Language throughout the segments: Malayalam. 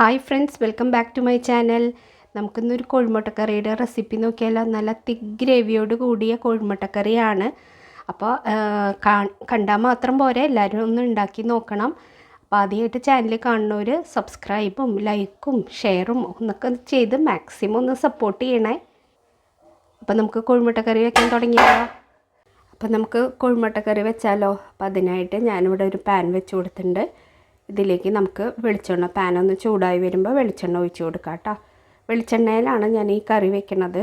Hi friends welcome back to my channel നമുക്കിന്നൊരു കോഴിമുട്ടക്കറിയുടെ റെസിപ്പി നോക്കിയാലോ? നല്ല തിക് ഗ്രേവിയോട് കൂടിയ കോഴിമുട്ടക്കറിയാണ്. അപ്പോൾ കണ്ടാൽ മാത്രം പോരെ എല്ലാവരും ഒന്ന് ഉണ്ടാക്കി നോക്കണം. അപ്പോൾ ആദ്യമായിട്ട് ചാനൽ കാണുന്നവർ സബ്സ്ക്രൈബും ലൈക്കും ഷെയറും ഒന്നൊക്കെ ചെയ്ത് മാക്സിമം ഒന്ന് സപ്പോർട്ട് ചെയ്യണേ. അപ്പോൾ നമുക്ക് കോഴിമുട്ടക്കറി വയ്ക്കാൻ തുടങ്ങിയാലോ? അപ്പോൾ നമുക്ക് കോഴിമുട്ടക്കറി വെച്ചാലോ? അപ്പോൾ അതിനായിട്ട് ഞാനിവിടെ ഒരു പാൻ വെച്ച് കൊടുത്തിട്ടുണ്ട്. ഇതിലേക്ക് നമുക്ക് വെളിച്ചെണ്ണ പാൻ ഒന്ന് ചൂടായി വരുമ്പോൾ വെളിച്ചെണ്ണ ഒഴിച്ച് കൊടുക്കാം കേട്ടോ വെളിച്ചെണ്ണയിലാണ് ഞാൻ ഈ കറി വെക്കുന്നത്.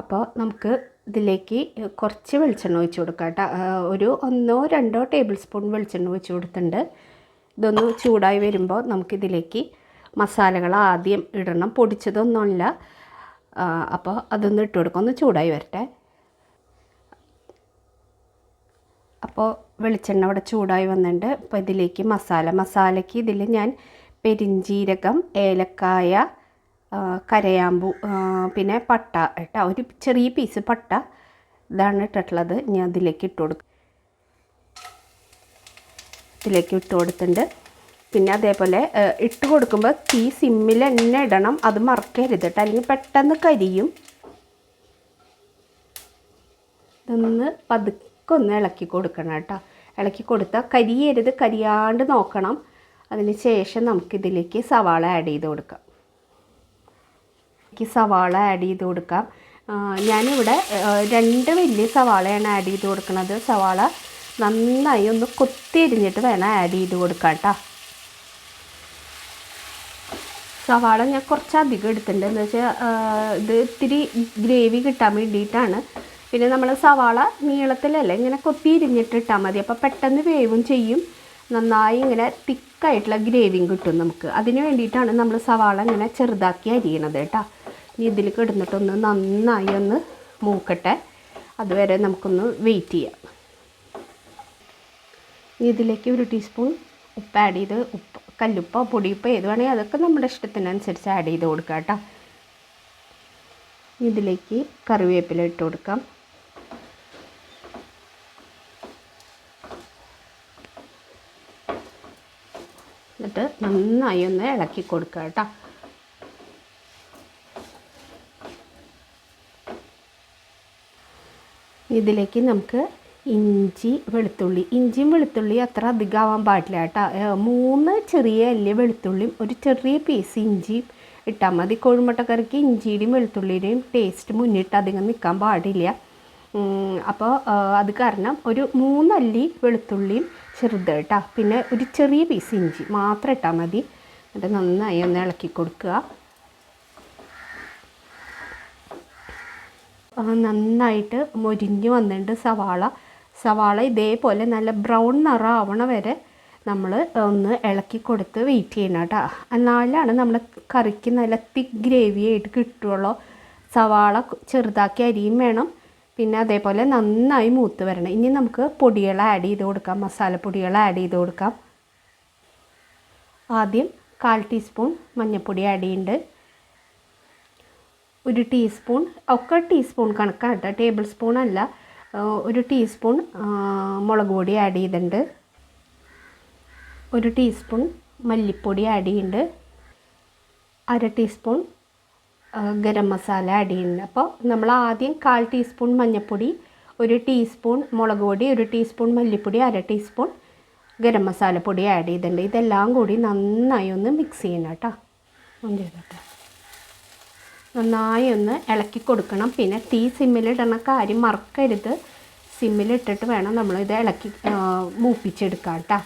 അപ്പോൾ നമുക്ക് ഇതിലേക്ക് കുറച്ച് വെളിച്ചെണ്ണ ഒഴിച്ച് കൊടുക്കാം കേട്ടോ ഒരു ഒന്നോ രണ്ടോ ടേബിൾ സ്പൂൺ വെളിച്ചെണ്ണ ഒഴിച്ച് കൊടുത്തിട്ടുണ്ട്. ഇതൊന്ന് ചൂടായി വരുമ്പോൾ നമുക്കിതിലേക്ക് മസാലകൾ ആദ്യം ഇടണം. പൊടിച്ചതൊന്നുമല്ല. അപ്പോൾ അതൊന്ന് ഇട്ട് കൊടുക്കാം. ഒന്ന് ചൂടായി വരട്ടെ. അപ്പോൾ വെളിച്ചെണ്ണ അവിടെ ചൂടായി വന്നിട്ടുണ്ട്. അപ്പോൾ ഇതിലേക്ക് മസാല. മസാലയ്ക്ക് ഇതിൽ ഞാൻ പെരിഞ്ചീരകം ഏലക്കായ കരയാമ്പു പിന്നെ പട്ട കേട്ടോ. ഒരു ചെറിയ പീസ് പട്ട ഇതാണ് ഇട്ടിട്ടുള്ളത്. ഞാൻ അതിലേക്ക് ഇട്ട് കൊടുക്കും. ഇതിലേക്ക് ഇട്ട് കൊടുത്തിട്ടുണ്ട്. പിന്നെ അതേപോലെ ഇട്ട് കൊടുക്കുമ്പോൾ തീ സിമ്മിൽ തന്നെ ഇടണം. അത് മറക്കരുത് കേട്ടോ. അല്ലെങ്കിൽ പെട്ടെന്ന് കരിയും. ഇതൊന്ന് പതുക്കെ ഒന്ന് ഇളക്കി കൊടുക്കണം കേട്ടോ. ഇളക്കി കൊടുത്താൽ കരിയരുത് കരിയാണ്ട് നോക്കണം. അതിന് ശേഷം നമുക്കിതിലേക്ക് സവാള ആഡ് ചെയ്ത് കൊടുക്കാം. സവാള ആഡ് ചെയ്ത് കൊടുക്കാം. ഞാനിവിടെ രണ്ട് വലിയ സവാളയാണ് ആഡ് ചെയ്ത് കൊടുക്കുന്നത്. സവാള നന്നായി ഒന്ന് കൊത്തിയരിഞ്ഞിട്ട് വേണം ആഡ് ചെയ്ത് കൊടുക്കാം കേട്ടോ സവാള ഞാൻ കുറച്ചധികം എടുത്തിട്ടുണ്ട്. എന്ന് വെച്ചാൽ ഇത് ഇത്തിരി ഗ്രേവി കിട്ടാൻ വേണ്ടിയിട്ടാണ്. പിന്നെ നമ്മൾ സവാള നീളത്തിലല്ല ഇങ്ങനെ കൊത്തിയിരിഞ്ഞിട്ടിട്ടാൽ മതി. അപ്പോൾ പെട്ടെന്ന് വേവും ചെയ്യും. നന്നായി ഇങ്ങനെ തിക്കായിട്ടുള്ള ഗ്രേവിയും കിട്ടും നമുക്ക്. അതിന് വേണ്ടിയിട്ടാണ് നമ്മൾ സവാള ഇങ്ങനെ ചെറുതാക്കി അരിയണത് കേട്ടോ. ഇനി ഇതിൽ കിടന്നിട്ടൊന്ന് നന്നായി ഒന്ന് മൂക്കട്ടെ. അതുവരെ നമുക്കൊന്ന് വെയിറ്റ് ചെയ്യാം. ഇതിലേക്ക് ഒരു ടീസ്പൂൺ ഉപ്പ് ആഡ് ചെയ്ത് ഉപ്പ് കല്ലുപ്പോ പൊടിയുപ്പോ ഏത് വേണമെങ്കിൽ അതൊക്കെ നമ്മുടെ ഇഷ്ടത്തിനനുസരിച്ച് ആഡ് ചെയ്ത് കൊടുക്കാം കേട്ടോ. ഇതിലേക്ക് കറിവേപ്പില ഇട്ട് കൊടുക്കാം. എന്നിട്ട് നന്നായി ഒന്ന് ഇളക്കി കൊടുക്കുക കേട്ടോ. ഇതിലേക്ക് നമുക്ക് ഇഞ്ചി വെളുത്തുള്ളി. ഇഞ്ചിയും വെളുത്തുള്ളി അത്ര അധികമാവാൻ പാടില്ല കേട്ടോ. മൂന്ന് ചെറിയ അല്ലി വെളുത്തുള്ളിയും ഒരു ചെറിയ പീസ് ഇഞ്ചിയും ഇട്ടാൽ മതി. കോഴിമുട്ടക്കറിക്ക് ഇഞ്ചിയുടെയും വെളുത്തുള്ളിയുടെയും ടേസ്റ്റ് മുന്നിട്ട് അധികം നിൽക്കാൻ പാടില്ല. അപ്പോൾ അത് കാരണം ഒരു മൂന്നല്ലി വെളുത്തുള്ളിയും ചെറുത് കേട്ടോ. പിന്നെ ഒരു ചെറിയ പീസ് ഇഞ്ചി മാത്രം ഇട്ടാൽ മതി. എന്നിട്ട് നന്നായി ഒന്ന് ഇളക്കി കൊടുക്കുക. നന്നായിട്ട് മൊരിഞ്ഞ് വന്നിട്ടുണ്ട് സവാള. സവാള ഇതേപോലെ നല്ല ബ്രൗൺ നിറം ആവണ വരെ നമ്മൾ ഒന്ന് ഇളക്കി കൊടുത്ത് വെയിറ്റ് ചെയ്യണം കേട്ടോ. എന്നാലാണ് നമ്മൾ കറിക്ക് നല്ല തിക്ക് ഗ്രേവി ആയിട്ട് കിട്ടുള്ളൂ. സവാള ചെറുതാക്കി അരിയും വേണം. പിന്നെ അതേപോലെ നന്നായി മൂത്ത് വരണം. ഇനി നമുക്ക് പൊടികൾ ആഡ് ചെയ്ത് കൊടുക്കാം. മസാലപ്പൊടികൾ ആഡ് ചെയ്ത് കൊടുക്കാം. ആദ്യം കാൽ ടീസ്പൂൺ മഞ്ഞൾപ്പൊടി ആഡ് ചെയ്യുന്നുണ്ട് ഒരു ടീസ്പൂൺ ഒക്കെ ടീസ്പൂൺ കണക്കാണ് കേട്ടോ. ടേബിൾ സ്പൂൺ അല്ല. ഒരു ടീസ്പൂൺ മുളക് പൊടി ആഡ് ചെയ്തിട്ടുണ്ട്. ഒരു ടീസ്പൂൺ മല്ലിപ്പൊടി ആഡ് ചെയ്യുന്നുണ്ട് അര ടീസ്പൂൺ ഗരം മസാല ആഡ് ചെയ്യുന്നത്. അപ്പോൾ നമ്മൾ ആദ്യം കാൽ ടീസ്പൂൺ മഞ്ഞൾപ്പൊടി ഒരു ടീസ്പൂൺ മുളക് പൊടി ഒരു ടീസ്പൂൺ മല്ലിപ്പൊടി അര ടീസ്പൂൺ ഗരം മസാലപ്പൊടി ആഡ് ചെയ്തിട്ടുണ്ട്. ഇതെല്ലാം കൂടി നന്നായി ഒന്ന് മിക്സ് ചെയ്യണം കേട്ടോ. നന്നായി ഒന്ന് ഇളക്കി കൊടുക്കണം. പിന്നെ തീ സിമ്മിലിടണ കാര്യം മറക്കരുത്. സിമ്മിലിട്ടിട്ട് വേണം നമ്മളിത് ഇളക്കി മൂപ്പിച്ചെടുക്കാം കേട്ടോ.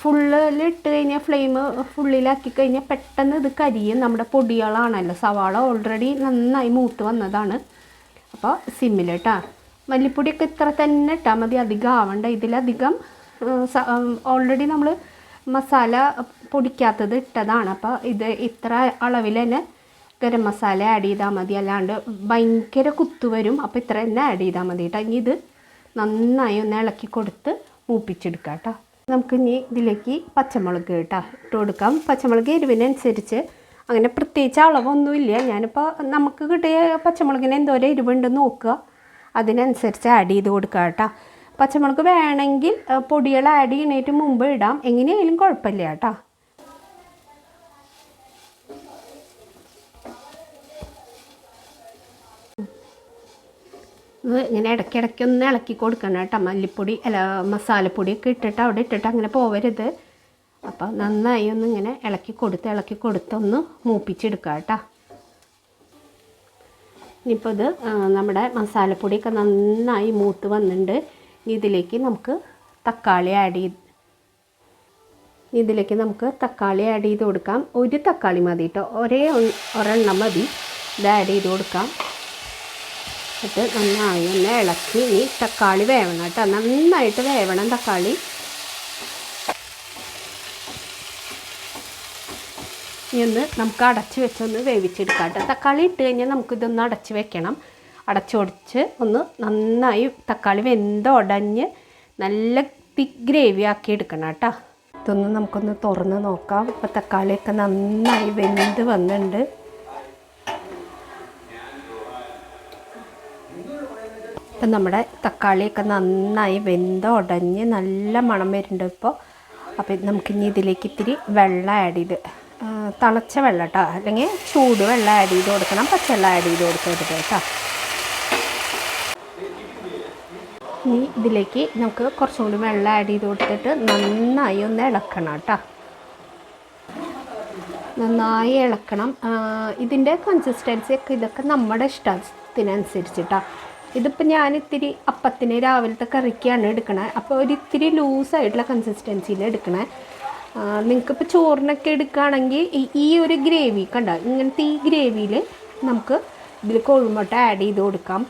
ഫുള്ളിലിട്ട് കഴിഞ്ഞാൽ ഫ്ലെയിം ഫുള്ളിലാക്കി കഴിഞ്ഞാൽ പെട്ടെന്ന് ഇത് കരിയും. നമ്മുടെ പൊടികളാണല്ലോ. സവാള ഓൾറെഡി നന്നായി മൂത്ത് വന്നതാണ്. അപ്പോൾ സിമ്മിലിട്ടാ മല്ലിപ്പൊടിയൊക്കെ ഇത്ര തന്നെ ഇട്ടാൽ മതി. അധികം ആവണ്ട. ഇതിലധികം ഓൾറെഡി നമ്മൾ മസാല പൊടിക്കാത്തത് ഇട്ടതാണ്. അപ്പോൾ ഇത് ഇത്ര അളവിൽ തന്നെ ഗരം മസാല ആഡ് ചെയ്താൽ മതി. അല്ലാണ്ട് ഭയങ്കര കുത്തു വരും. അപ്പോൾ ഇത്ര തന്നെ ആഡ് ചെയ്താൽ മതി കേട്ടോ ഇനി ഇത് നന്നായി ഒന്ന് ഇളക്കി കൊടുത്ത് മൂപ്പിച്ചെടുക്കാം കേട്ടോ നമുക്ക് ഇനി ഇതിലേക്ക് പച്ചമുളക് കേട്ടോ ഇട്ട് കൊടുക്കാം. പച്ചമുളക് എരിവിനനുസരിച്ച്. അങ്ങനെ പ്രത്യേകിച്ച് അളവൊന്നുമില്ല. ഞാനിപ്പോൾ നമുക്ക് കിട്ടിയ പച്ചമുളകിന് എന്തോരം എരിവുണ്ടെന്ന് നോക്കുക. അതിനനുസരിച്ച് ആഡ് ചെയ്ത് കൊടുക്കുക കേട്ടോ. പച്ചമുളക് വേണമെങ്കിൽ പൊടികൾ ആഡ് ചെയ്യണേറ്റ് മുമ്പ് ഇടാം. എങ്ങനെയായാലും കുഴപ്പമില്ല കേട്ടോ. ഇങ്ങനെ ഇടയ്ക്കിടയ്ക്ക് ഒന്ന് ഇളക്കി കൊടുക്കണം കേട്ടോ. മല്ലിപ്പൊടി അല്ല മസാലപ്പൊടിയൊക്കെ ഇട്ടിട്ട് അവിടെ ഇട്ടിട്ട് അങ്ങനെ പോവരുത്. അപ്പോൾ നന്നായി ഒന്ന് ഇങ്ങനെ ഇളക്കി കൊടുത്ത് ഇളക്കി കൊടുത്തൊന്ന് മൂപ്പിച്ചെടുക്കുക കേട്ടോ. ഇനിയിപ്പോൾ ഇത് നമ്മുടെ മസാലപ്പൊടിയൊക്കെ നന്നായി മൂത്ത് വന്നിട്ടുണ്ട്. ഇതിലേക്ക് നമുക്ക് തക്കാളി ആഡ് ചെയ്ത് ഇതിലേക്ക് നമുക്ക് തക്കാളി ആഡ് ചെയ്ത് കൊടുക്കാം. ഒരു തക്കാളി മതി കേട്ടോ. ഒരേ ഒരെണ്ണം മതി. ഇത് ആഡ് ചെയ്ത് കൊടുക്കാം. എന്നിട്ട് നന്നായി ഒന്ന് ഇളക്കി. ഇനി തക്കാളി വേവണം കേട്ടോ. നന്നായിട്ട് വേവണം തക്കാളി. ഇനി ഒന്ന് നമുക്ക് അടച്ച് വെച്ചൊന്ന് വേവിച്ചെടുക്കാം കേട്ടോ. തക്കാളി ഇട്ട് കഴിഞ്ഞാൽ നമുക്കിതൊന്ന് അടച്ച് വെക്കണം. അടച്ചൊടിച്ച് ഒന്ന് നന്നായി തക്കാളി വെന്ത് ഉടഞ്ഞ് നല്ല തിക്ക് ഗ്രേവി ആക്കി എടുക്കണം കേട്ടോ. ഇതൊന്ന് നമുക്കൊന്ന് തുറന്ന് നോക്കാം. ഇപ്പം തക്കാളിയൊക്കെ നന്നായി വെന്ത് വന്നിട്ടുണ്ട്. ഇപ്പം നമ്മുടെ തക്കാളിയൊക്കെ നന്നായി വെന്ത ഉടഞ്ഞ് നല്ല മണം വരുന്നുണ്ട് ഇപ്പോൾ. അപ്പം നമുക്കിനി ഇതിലേക്ക് ഇത്തിരി വെള്ളം ആഡ് ചെയ്ത് തണച്ച വെള്ളം കേട്ടോ അല്ലെങ്കിൽ ചൂട് വെള്ളം ആഡ് ചെയ്ത് കൊടുക്കണം. പച്ചവെള്ളം ആഡ് ചെയ്ത് കൊടുക്കരുത് കേട്ടോ. ഇനി ഇതിലേക്ക് നമുക്ക് കുറച്ചും കൂടി വെള്ളം ആഡ് ചെയ്ത് കൊടുത്തിട്ട് നന്നായി ഒന്ന് ഇളക്കണം കേട്ടോ നന്നായി ഇളക്കണം. ഇതിന്റെ കൺസിസ്റ്റൻസി ഒക്കെ ഇതൊക്കെ നമ്മുടെ ഇഷ്ടത്തിനനുസരിച്ചിട്ടാണ് ഇതിപ്പോൾ ഞാൻ ഇത്തിരി അപ്പത്തിന് രാവിലത്തെ കറിക്കാണ് എടുക്കണത് അപ്പോൾ ഒരു ഇത്തിരി ലൂസായിട്ടുള്ള കൺസിസ്റ്റൻസിയിൽ എടുക്കണേ. നിങ്ങൾക്കിപ്പോൾ ചോറിനൊക്കെ എടുക്കുകയാണെങ്കിൽ ഈ- ഒരു ഗ്രേവി കണ്ട? ഇങ്ങനത്തെ ഈ ഗ്രേവിയിൽ നമുക്ക് ഇതിൽ കോഴിമുട്ട ആഡ് ചെയ്ത് കൊടുക്കാം.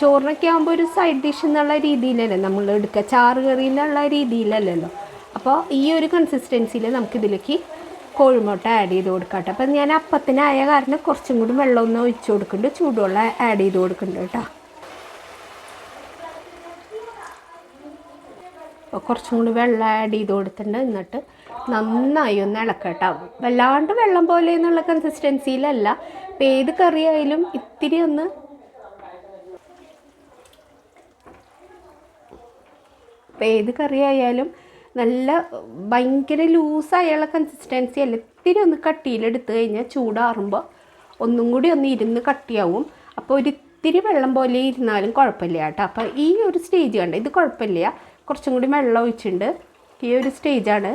ചോറിനൊക്കെ ആകുമ്പോൾ ഒരു സൈഡ് ഡിഷ് എന്നുള്ള രീതിയിലല്ലേ നമ്മൾ എടുക്കുക ചാറ് കറിയിലുള്ള രീതിയിലല്ലല്ലോ. അപ്പോൾ ഈ ഒരു കൺസിസ്റ്റൻസിയിൽ നമുക്കിതിലേക്ക് കോഴിമുട്ട ആഡ് ചെയ്ത് കൊടുക്കാം കേട്ടോ. അപ്പം ഞാൻ അപ്പത്തിനായ കാരണം കുറച്ചും കൂടി വെള്ളം ഒന്ന് ഒഴിച്ച് കൊടുക്കുന്നുണ്ട് ചൂടുവെള്ളം ആഡ് ചെയ്ത് കൊടുക്കുന്നുണ്ട് കേട്ടോ. കുറച്ചും കൂടി വെള്ളം ആഡ് ചെയ്ത് കൊടുത്തിട്ടുണ്ട്. എന്നിട്ട് നന്നായി ഒന്ന് ഇളക്കട്ടോ. വല്ലാണ്ട് വെള്ളം പോലെ എന്നുള്ള കൺസിസ്റ്റൻസിയിലല്ല ഇപ്പം ഏത് കറി ആയാലും ഇത്തിരി ഒന്ന് ഇപ്പം ഏത് കറി ആയാലും നല്ല ഭയങ്കര ലൂസായുള്ള കൺസിസ്റ്റൻസി അല്ല. ഇത്തിരി ഒന്ന് കട്ടിയിലെടുത്ത് കഴിഞ്ഞാൽ ചൂടാറുമ്പോൾ ഒന്നും കൂടി ഒന്ന് ഇരുന്ന് കട്ടിയാവും. അപ്പോൾ ഒരു ഇത്തിരി വെള്ളം പോലെ ഇരുന്നാലും കുഴപ്പമില്ല കേട്ടോ. അപ്പോൾ ഈ ഒരു സ്റ്റേജ് കണ്ട? ഇത് കുഴപ്പമില്ല. കുറച്ചും കൂടി വെള്ളം ഒഴിച്ചിട്ടുണ്ട്. ഈ ഒരു സ്റ്റേജാണ്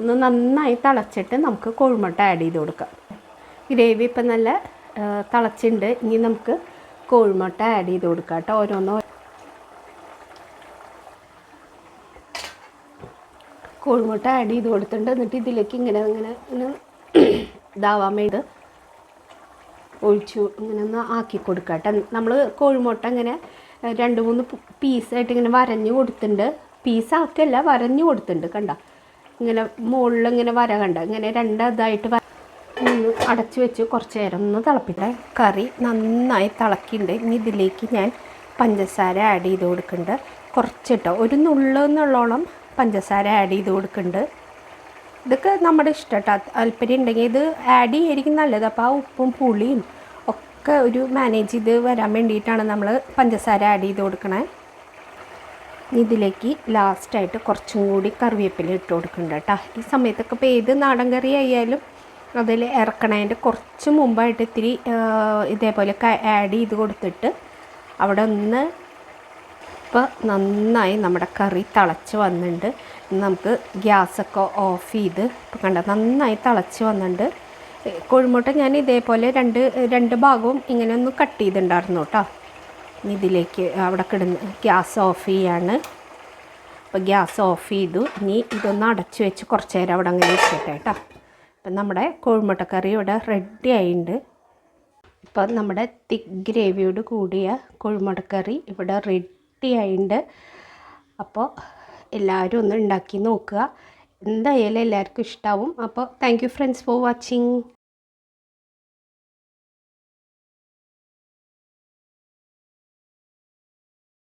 ഒന്ന് നന്നായി തിളച്ചിട്ട് നമുക്ക് കോഴിമുട്ട ആഡ് ചെയ്ത് കൊടുക്കാം. ഗ്രേവി ഇപ്പം നല്ല തിളച്ചിട്ടുണ്ട്. ഇനി നമുക്ക് കോഴിമുട്ട ആഡ് ചെയ്ത് കൊടുക്കാം കേട്ടോ ഓരോന്നോ. കോഴിമുട്ട ആഡ് ചെയ്ത് കൊടുത്തിട്ടുണ്ട്. എന്നിട്ട് ഇതിലേക്ക് ഇങ്ങനെ ഇങ്ങനെ ഇങ്ങനെ ഇതാവാൻ വേണ്ടി ഒഴിച്ചു ഇങ്ങനെ ഒന്ന് ആക്കി കൊടുക്കാം കേട്ടോ. നമ്മൾ കോഴിമുട്ട ഇങ്ങനെ രണ്ട് മൂന്ന് പീസായിട്ട് ഇങ്ങനെ വരഞ്ഞ് കൊടുത്തിട്ടുണ്ട്. പീസാക്കല്ല വരഞ്ഞു കൊടുത്തിട്ടുണ്ട് കണ്ട? ഇങ്ങനെ മുകളിൽ ഇങ്ങനെ വര കണ്ട? ഇങ്ങനെ രണ്ടതായിട്ട് അടച്ചു വെച്ച് കുറച്ച് നേരം ഒന്ന് തിളപ്പിട്ടെ. കറി നന്നായി തിളക്കിണ്ട് ഇനി ഇതിലേക്ക് ഞാൻ പഞ്ചസാര ആഡ് ചെയ്ത് കൊടുക്കുന്നുണ്ട്. കുറച്ചിട്ടോ ഒരു നുള്ളു എന്നുള്ളോളം പഞ്ചസാര ആഡ് ചെയ്ത് കൊടുക്കുന്നുണ്ട്. ഇതൊക്കെ നമ്മുടെ ഇഷ്ടം കേട്ടോ താല്പര്യം ഉണ്ടെങ്കിൽ ഇത് ആഡ് ചെയ്യായിരിക്കും നല്ലത്. അപ്പോൾ ആ ഉപ്പും പുളിയും ഒക്കെ ഒരു മാനേജ് ചെയ്ത് വരാൻ വേണ്ടിയിട്ടാണ് നമ്മൾ പഞ്ചസാര ആഡ് ചെയ്ത് കൊടുക്കണേ. ഇതിലേക്ക് ലാസ്റ്റായിട്ട് കുറച്ചും കൂടി കറിവേപ്പില ഇട്ട് കൊടുക്കുന്നുണ്ട് കേട്ടോ. ഈ സമയത്തൊക്കെ ഇപ്പോൾ ഏത് നാടൻ കറി ആയാലും അതിൽ ഇറക്കണതിന്റെ കുറച്ച് മുമ്പായിട്ട് ഇത്തിരി ഇതേപോലെ ആഡ് ചെയ്ത് കൊടുത്തിട്ട് അവിടെ ഒന്ന് ഇപ്പോൾ നന്നായി നമ്മുടെ കറി തിളച്ച് വന്നിട്ടുണ്ട് നമുക്ക് ഗ്യാസൊക്കെ ഓഫ് ചെയ്ത് ഇപ്പോൾ കണ്ട നന്നായി തിളച്ച് വന്നിട്ടുണ്ട് കോഴിമുട്ട ഞാൻ ഇതേപോലെ രണ്ട് രണ്ട് ഭാഗവും ഇങ്ങനെ ഒന്ന് കട്ട് ചെയ്തിട്ടുണ്ടായിരുന്നു കേട്ടോ. ഇതിലേക്ക് അവിടെ കിടന്ന് ഗ്യാസ് ഓഫ് ചെയ്യാണ്. അപ്പോൾ ഗ്യാസ് ഓഫ് ചെയ്തു. ഇനി ഇതൊന്ന് അടച്ചു വെച്ച് കുറച്ച് നേരം അവിടെ അങ്ങനെ വെച്ചിട്ടെ കേട്ടോ. അപ്പം നമ്മുടെ കോഴിമുട്ടക്കറി ഇവിടെ റെഡി ആയിട്ടുണ്ട് ഇപ്പം നമ്മുടെ തിക്ക് ഗ്രേവിയോട് കൂടിയ കോഴിമുട്ടക്കറി ഇവിടെ റെഡി ആയിട്ടുണ്ട് അപ്പോൾ എല്ലാവരും ഒന്ന് ഉണ്ടാക്കി നോക്കുക. എന്തായാലും എല്ലാവർക്കും ഇഷ്ടാവും. അപ്പോൾ thank you friends for watching